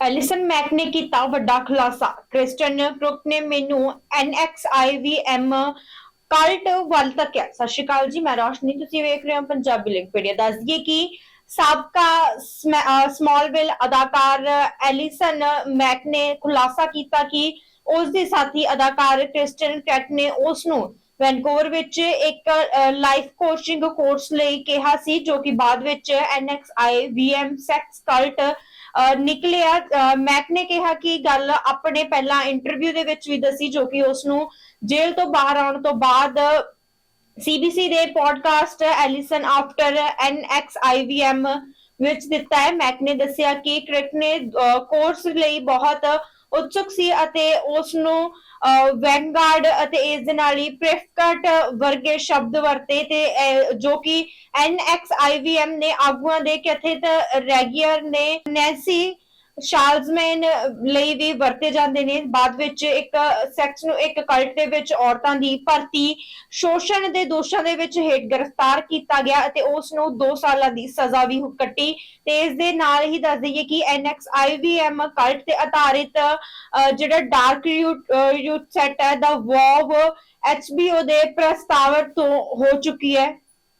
ਐਲਿਸਨ ਮੈਕ ਨੇ ਕੀਤਾ ਵੱਡਾ ਖੁਲਾਸਾ। ਕ੍ਰਿਸਟਨ ਕ੍ਰੁਕ ਨੇ ਮੈਨੂੰ NXIVM ਕਲਟ ਵੱਲ ਤੱਕਿਆ। ਸਤਿ ਸ਼੍ਰੀ ਅਕਾਲ ਜੀ, ਮੈਂ ਰੋਸ਼ਨੀ, ਤੁਸੀਂ ਵੇਖ ਰਹੇ ਹੋ ਪੰਜਾਬੀ ਲਿੰਕਪੀਡੀਆ ਦੱਸ ਦਈਏ ਕਿ ਸਾਬਕਾ ਸਮਾਲਵਿਲ ਅਦਾਕਾਰ ਐਲਿਸਨ ਮੈਕ ਨੇ ਖੁਲਾਸਾ ਕੀਤਾ ਕਿ ਉਸ ਦੇ ਸਾਥੀ ਅਦਾਕਾਰ ਕ੍ਰਿਸਟਨ ਕ੍ਰੈਟ ਨੇ ਉਸ ਨੂੰ ਵੈਨਕੂਵਰ ਵਿੱਚ ਇੱਕ ਲਾਈਫ ਕੋਚਿੰਗ ਕੋਰਸ ਲਈ ਕਿਹਾ ਸੀ, ਜੋ ਕਿ ਬਾਅਦ ਵਿੱਚ NXIVM ਸੈਕਸ ਕਲਟ ਅਹ ਨਿਕਲਿਆ। ਮੈਕ ਨੇ ਕਿਹਾ ਕਿ ਗੱਲ ਆਪਣੇ ਪਹਿਲਾਂ ਇੰਟਰਵਿਊ ਦੇ ਵਿੱਚ ਵੀ ਦੱਸੀ, ਜੋ ਕਿ ਉਸ ਨੂੰ ਜੇਲ੍ਹ ਤੋਂ ਬਾਹਰ ਆਉਣ ਤੋਂ ਬਾਅਦ ਸੀਬੀਸੀ ਦੇ ਪੋਡਕਾਸਟ ਐਲਿਸਨ ਆਫਟਰ ਐਨਐਕਸਆਈਵੀਐਮ ਵਿੱਚ ਦਿੱਤਾ ਹੈ। ਮੈਕ ਨੇ ਦੱਸਿਆ ਕਿ ਕ੍ਰਿਕ ਨੇ ਕੋਰਸ ਲਈ ਬਹੁਤ ਉਤਸੁਕ ਸੀ ਅਤੇ ਉਸ ਨੂੰ ਵੈਂਗਾਰਡ ਅਤੇ ਇਸ ਦੇ ਨਾਲ ਹੀ ਪ੍ਰਿਫਕਟ ਵਰਗੇ ਸ਼ਬਦ ਵਰਤੇ ਤੇ ਜੋ ਕਿ ਐਨਐਕਸਆਈਵੀਐਮ ਨੇ ਆਗੂਆਂ ਦੇ ਕਥਿਤ ਰੈਗੀਅਰ ਨੇ ਨੈਂਸੀ ਸ਼ਾਲਜ਼ਮੈਨ ਲਈ ਵੀ ਵਰਤੇ ਜਾਂਦੇ ਨੇ। ਬਾਅਦ ਵਿੱਚ ਇੱਕ ਸੈਕਸ ਨੂੰ ਇੱਕ ਕਲਟ ਦੇ ਵਿੱਚ ਔਰਤਾਂ ਦੀ ਭਰਤੀ, ਸ਼ੋਸ਼ਣ ਦੇ ਦੋਸ਼ਾਂ ਦੇ ਵਿੱਚ ਹੇਠ ਗ੍ਰਿਫਤਾਰ ਕੀਤਾ ਗਿਆ ਅਤੇ ਉਸ ਨੂੰ 2 ਸਾਲਾਂ ਦੀ ਸਜ਼ਾ ਵੀ ਕੱਟੀ। ਤੇ ਇਸ ਦੇ ਨਾਲ ਹੀ ਦੱਸ ਦਈਏ ਕਿ NXIVM ਕਲਟ ਤੇ ਆਧਾਰਿਤ ਜਿਹੜਾ ਡਾਰਕ ਯੂਥ ਸੈਟ ਹੈ ਦਾ ਵੌਵ HBO ਦੇ ਪ੍ਰਸਤਾਵਤ ਤੋਂ ਹੋ ਚੁੱਕੀ ਹੈ।